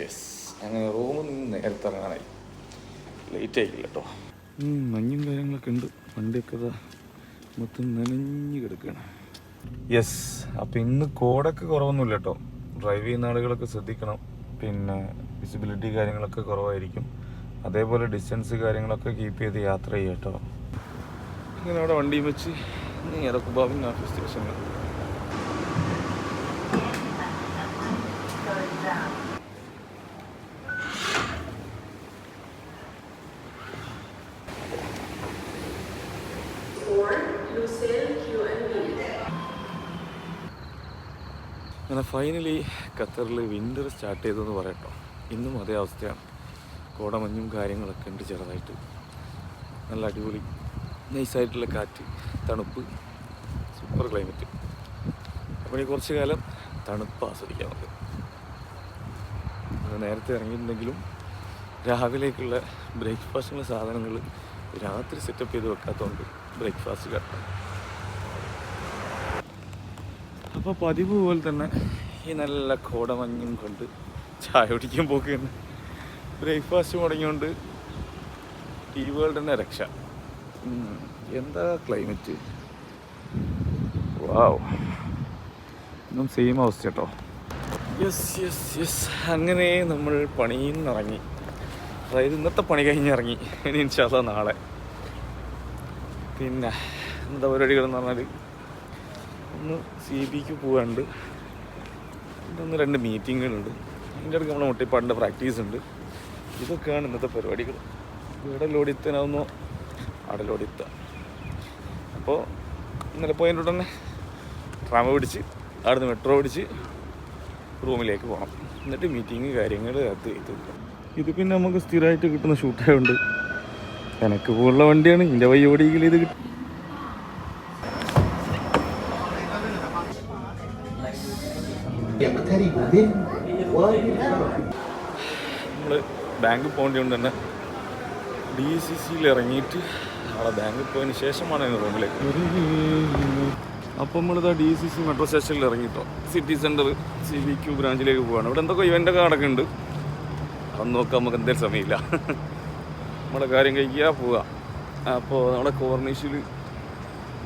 Yes അങ്ങനെ റൂമിൽ നിന്ന് നേരത്തെ ഇറങ്ങാനായി. ലേറ്റ് ആയിക്കില്ല കേട്ടോ മഞ്ഞും കാര്യങ്ങളൊക്കെ ഉണ്ട്. വണ്ടിയൊക്കെ മൊത്തം നനഞ്ഞു കിടക്കുകയാണ് യെസ് അപ്പം ഇന്ന് കോടൊക്കെ കുറവൊന്നുമില്ല കേട്ടോ ഡ്രൈവ് ചെയ്യുന്ന ആളുകളൊക്കെ ശ്രദ്ധിക്കണം. പിന്നെ വിസിബിലിറ്റി കാര്യങ്ങളൊക്കെ കുറവായിരിക്കും. അതേപോലെ ഡിസ്റ്റൻസ് കാര്യങ്ങളൊക്കെ കീപ്പ് ചെയ്ത് യാത്ര ചെയ്യാം കേട്ടോ ഇങ്ങനെ അവിടെ വണ്ടിയും വെച്ച് നേരെ കുബാബിൻ ഓഫീസ് സ്റ്റേഷനിൽ അങ്ങനെ ഫൈനലി ഖത്തറിൽ വിന്റർ സ്റ്റാർട്ട് ചെയ്തെന്ന് പറയട്ടോ. ഇന്നും അതേ അവസ്ഥയാണ്. കോടമഞ്ഞും കാര്യങ്ങളൊക്കെ ഉണ്ട് ചെറുതായിട്ട്. നല്ല അടിപൊളി നൈസായിട്ടുള്ള കാറ്റ് തണുപ്പ് സൂപ്പർ ക്ലൈമറ്റ് അപ്പോൾ ഇനി കുറച്ച് കാലം തണുപ്പ് ആസ്വദിക്കാം നമുക്ക് നേരത്തെ ഇറങ്ങിയിട്ടുണ്ടെങ്കിലും രാവിലേക്കുള്ള ബ്രേക്ക്ഫാസ്റ്റിനുള്ള സാധനങ്ങൾ രാത്രി സെറ്റപ്പ് ചെയ്ത് വെക്കാത്തതുകൊണ്ട് ബ്രേക്ക്ഫാസ്റ്റ് കട്ടാം അപ്പോൾ പതിവ് പോലെ തന്നെ ഈ നല്ല കോടമഞ്ഞും കൊണ്ട് ചായ കുടിക്കാൻ പോക്കുകയാണ് ബ്രേക്ക്ഫാസ്റ്റ് മുടങ്ങിയോണ്ട് ടീ വേൾഡ് തന്നെ രക്ഷ. എന്താ ക്ലൈമറ്റ് വാവ് ഇന്നും സെയിം അവസ്ഥ കേട്ടോ യെസ് യെസ് യെസ് അങ്ങനെ നമ്മൾ പണിയിൽ നിന്ന് ഇറങ്ങി അതായത് ഇന്നത്തെ പണി കഴിഞ്ഞിറങ്ങി. ഇനി ഇൻഷാല്ല നാളെ. പിന്നെ എന്താ പരിപാടികളെന്ന് പറഞ്ഞാൽ ഒന്ന് സി ബിക്ക് പോകാണ്ട് പിന്നെ ഒന്ന് രണ്ട് മീറ്റിങ്ങുകളുണ്ട്. അതിന്റെ ഇടയ്ക്ക് നമ്മുടെ മുട്ടിപ്പാടിന്റെ പ്രാക്ടീസ് ഉണ്ട്. ഇതൊക്കെയാണ് ഇന്നത്തെ പരിപാടികൾ. ഇവിടെ ലോഡിത്തനാവുന്നു അവിടെ ലോഡിത്ത. അപ്പോൾ ഇന്നലെ പോയതിന്റെ ഉടനെ ട്രാമ പിടിച്ച് അവിടുന്ന് മെട്രോ പിടിച്ച് റൂമിലേക്ക് പോകണം എന്നിട്ട് മീറ്റിങ് കാര്യങ്ങൾ അത് ഇത് ഇത് പിന്നെ നമുക്ക് സ്ഥിരമായിട്ട് കിട്ടുന്ന ഷൂട്ടായതുകൊണ്ട് എനക്ക് പോലുള്ള വണ്ടിയാണ് ഇതിന്റെ വൈ ഓടിയെങ്കിൽ ഇത് കിട്ടും. നമ്മൾ ബാങ്കിൽ പോകേണ്ടതുകൊണ്ട് തന്നെ ഡി സി സിയിൽ ഇറങ്ങിയിട്ട് അവിടെ ബാങ്കിൽ പോയതിന് ശേഷമാണ് അതിന് റൂമിലേക്ക്. അപ്പോൾ നമ്മളിതാ ഡി സി സി മെട്രോ സ്റ്റേഷനിൽ ഇറങ്ങിയിട്ടോ city centre C B Q ബ്രാഞ്ചിലേക്ക് പോവാണ്. ഇവിടെ എന്തൊക്കെ ഇവന്റൊക്കെ നടക്കുന്നുണ്ട്? അതൊന്നും നോക്കാൻ നമുക്ക് എന്തായാലും സമയമില്ല. നമ്മുടെ കാര്യം കഴിക്കുക പോവുക അപ്പോൾ നമ്മുടെ കോർണീഷിൽ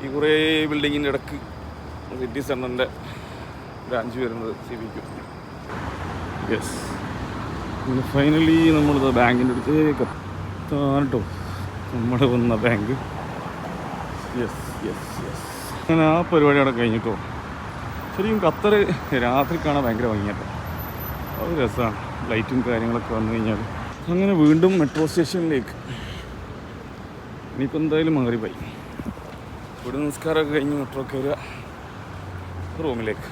ഈ കുറേ ബിൽഡിങ്ങിന്റെ ഇടയ്ക്ക് സിറ്റി സെന്ററിന്റെ ബ്രാഞ്ച് വരുന്നത് സി യെസ് ഫൈനലി നമ്മൾ ബാങ്കിന്റെ അടുത്തേക്ക് കേട്ടോ നമ്മൾ വന്ന ബാങ്ക്. യെസ് യെസ് യെസ് അങ്ങനെ ആ പരിപാടി അവിടെ കഴിഞ്ഞിട്ടോ. ശരിക്കും ഖത്തർ രാത്രി കാണാൻ ഭയങ്കര ഭംഗിയാട്ടോ. അത് രസമാണ് ലൈറ്റും കാര്യങ്ങളൊക്കെ വന്നു കഴിഞ്ഞാൽ അങ്ങനെ വീണ്ടും മെട്രോ സ്റ്റേഷനിലേക്ക് ഇനിയിപ്പോൾ എന്തായാലും മാറിപ്പോയി. ഇവിടെ നമസ്കാരമൊക്കെ കഴിഞ്ഞ് മെട്രോ കയറുക റൂമിലേക്ക്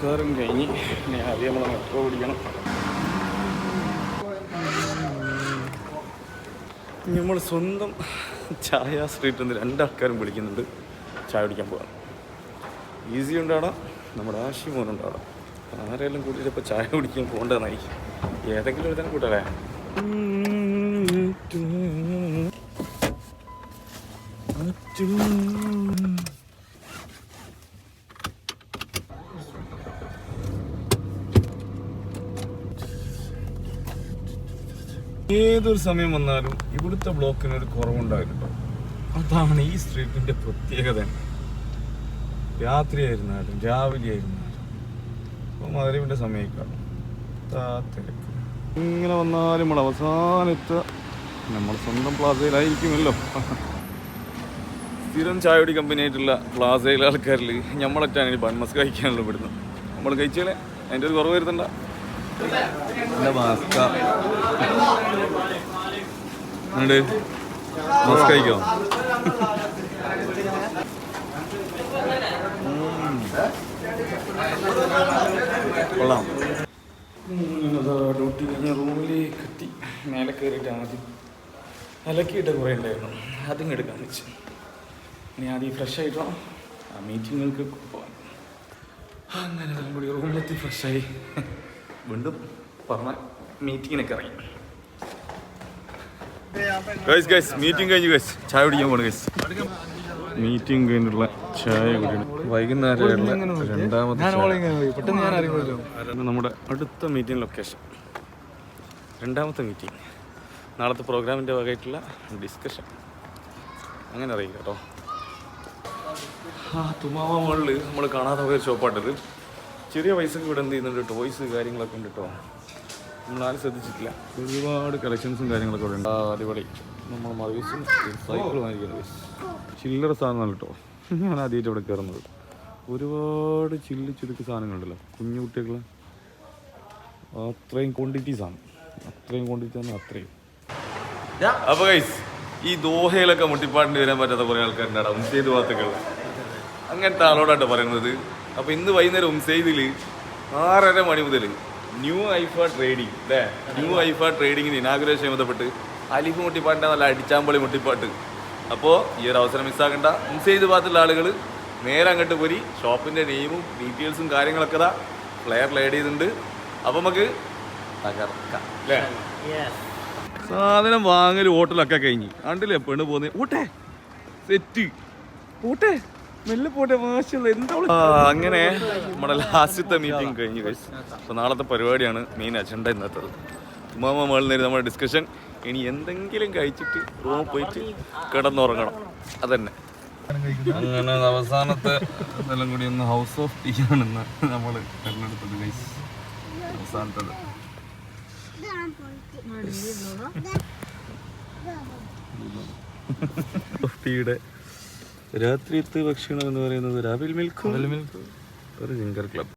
നമസ്കാരം കഴിഞ്ഞ് ഇനി ആദ്യം നമ്മൾ മെട്രോ പിടിക്കണം. നമ്മൾ സ്വന്തം ചായ സ്ട്രീറ്റിൽ നിന്ന് രണ്ടാൾക്കാരും വിളിക്കുന്നുണ്ട്. ചായ കുടിക്കാൻ പോകാം ഈസി ഉണ്ടാവണം നമ്മുടെ ആശി മോനുണ്ട് അവിടെ ആരെല്ലാം കൂട്ടിയിട്ട് ഇപ്പോൾ ചായ കുടിക്കാൻ പോകേണ്ടതെന്നായി ഏതെങ്കിലും ഒരുത്തന്നെ തന്നെ കൂട്ടല്ലേ? ഏതൊരു സമയം വന്നാലും ഇവിടുത്തെ ബ്ലോക്കിന് ഒരു കുറവുണ്ടാവില്ല അതാണ് ഈ സ്ട്രീറ്റിന്റെ പ്രത്യേകത. രാത്രിയായിരുന്നാലും രാവിലെ സമയക്കാളും തിരക്ക് ഇങ്ങനെ വന്നാലും നമ്മൾ അവസാനത്തെ നമ്മൾ സ്വന്തം പ്ലാസയിലായിരിക്കുമല്ലോ. സ്ഥിരം ചായപൊടി കമ്പനി ആയിട്ടുള്ള പ്ലാസയിലെ ആൾക്കാരിൽ നമ്മളൊറ്റാണ് ഇനി ബൺമസ് കഴിക്കാനുള്ള ഇവിടുന്ന്. നമ്മൾ കഴിച്ചാലേ അതിന്റെ ഒരു കുറവ് വരുത്തണ്ട. മാസ്ക. കഴിക്കാം? കൊള്ളാം. ഡ്യൂട്ടി കഴിഞ്ഞ റൂമിലേക്ക് എത്തി മേലെ കയറിയിട്ട് ആദ്യം അലക്കിയിട്ട് കുറേ ഉണ്ടായിരുന്നു. അതും എടുക്കാൻ വെച്ച്. ഇനി ആദ്യം ഫ്രഷ് ആയിട്ടോ? ആ മീറ്റിങ്ങൾക്ക് പോകാൻ അങ്ങനെ എല്ലാം കൂടി റൂമിലെത്തി ഫ്രഷായി വീണ്ടും പറഞ്ഞ മീറ്റിങ്ങിനൊക്കെ ഇറങ്ങി. ഗൈസ് ഗൈസ് മീറ്റിംഗ് കഴിഞ്ഞു ഗൈസ് ചായ കുടിക്കാൻ പോണു ഗൈസ് മീറ്റിംഗ് കഴിഞ്ഞിട്ടുള്ള ചായ കുടിയാണ് വൈകുന്നേരം രണ്ടാമത്തെ നമ്മുടെ അടുത്ത മീറ്റിംഗ് ലൊക്കേഷൻ. രണ്ടാമത്തെ മീറ്റിംഗ്. നാളത്തെ പ്രോഗ്രാമിന്റെ ഭാഗമായിട്ടുള്ള ഡിസ്കഷൻ അങ്ങനെ അറിയില്ല കേട്ടോ. ആ തുമാവ മുകളിൽ നമ്മൾ കാണാതെ പോയ ഷോപ്പാട്ടത് ചെറിയ പൈസക്ക് ഇവിടെ എന്ത് ചെയ്യുന്നുണ്ട് ടോയ്സ് കാര്യങ്ങളൊക്കെ ഉണ്ട് കേട്ടോ നമ്മളാരും ശ്രദ്ധിച്ചിട്ടില്ല. ഒരുപാട് കളക്ഷൻസും കാര്യങ്ങളൊക്കെ ഉണ്ട്. അടിപൊളി. നമ്മൾ മറിവീസും സൈക്കിളും വാങ്ങിക്കുന്നത് ചില്ലറ സാധനമാണ് കേട്ടോ. ഞാൻ ആദ്യമായിട്ട് ഇവിടെ കയറുന്നത് ഒരുപാട് ചില്ലി ചുരുക്ക് സാധനങ്ങളുണ്ടല്ലോ. കുഞ്ഞു കുട്ടികൾ അത്രയും ക്വാണ്ടിറ്റീസാണ് അത്രയും ക്വാണ്ടിറ്റി ആണ് അത്രയും. അപ്പൊ ഗൈസ് ഈ ദോഹയിലൊക്കെ മുട്ടിപ്പാട്ടിന് വരാൻ പറ്റാത്ത കുറെ ആൾക്കാരുണ്ടാണ് ഉംസൈദ് ഭാഗത്തൊക്കെ അങ്ങനത്തെ ആളോടാട്ടോ പറയുന്നത്. അപ്പൊ ഇന്ന് വൈകുന്നേരം ഉംസൈദിൽ ആറര മണി മുതൽ ന്യൂ ഐഫ ട്രേഡിംഗ് അല്ലേ ന്യൂ ഐഫ ട്രേഡിങ്ങിന് ഇനാഗുറേഷൻ ബന്ധപ്പെട്ട് അലിഫ് മുട്ടിപ്പാട്ടിന്റെ നല്ല അടിച്ചാമ്പളി മുട്ടിപ്പാട്ട്. അപ്പോൾ ഈ ഒരു അവസരം മിസ്സാക്കണ്ട ചെയ്ത് ഭാഗത്തുള്ള ആളുകൾ നേരെ അങ്ങോട്ട് പോയി ഷോപ്പിന്റെ നെയിമും ഡീറ്റെയിൽസും കാര്യങ്ങളൊക്കെ ഇതാ പ്ലെയർ ലേഡ് ചെയ്തിട്ടുണ്ട്. അപ്പോൾ നമുക്ക് തകർക്കാം അല്ലേ സാധനം വാങ്ങൽ ഹോട്ടലൊക്കെ കഴിഞ്ഞ്. കണ്ടില്ലേ പെണ്ണ് പോന്നെ? ഊട്ടെ. സെറ്റ് പോട്ടെ മെല്ലെ പോട്ടെ മാഷല്ല എന്താ അങ്ങനെ നമ്മുടെ ലാസ്റ്റത്തെ മീറ്റിംഗ് കഴിഞ്ഞു കഴിച്ചു അപ്പോൾ നാളത്തെ പരിപാടിയാണ് മെയിൻ അജണ്ട ഇന്നത്തത്. ഉമ്മാമ മേളിൽ നിന്ന് നമ്മുടെ ഡിസ്കഷൻ ഇനി എന്തെങ്കിലും കഴിച്ചിട്ട് റൂമിൽ പോയിട്ട് കിടന്നുറങ്ങണം. അതന്നെ. അങ്ങനെ അവസാനത്തെ ഇതെല്ലാം കൂടി ഒന്ന് ഹൗസ് ഓഫ് ടീ ആണെന്ന് നമ്മൾ തിരഞ്ഞെടുത്തത് ഗൈസ് അവസാനത്തത്. ടീയുടെ രാത്രിയത്തെ ഭക്ഷണം എന്ന് പറയുന്നത് രാവിൽ മിൽക്കും ഒരു ജിങ്കർ ക്ലബ്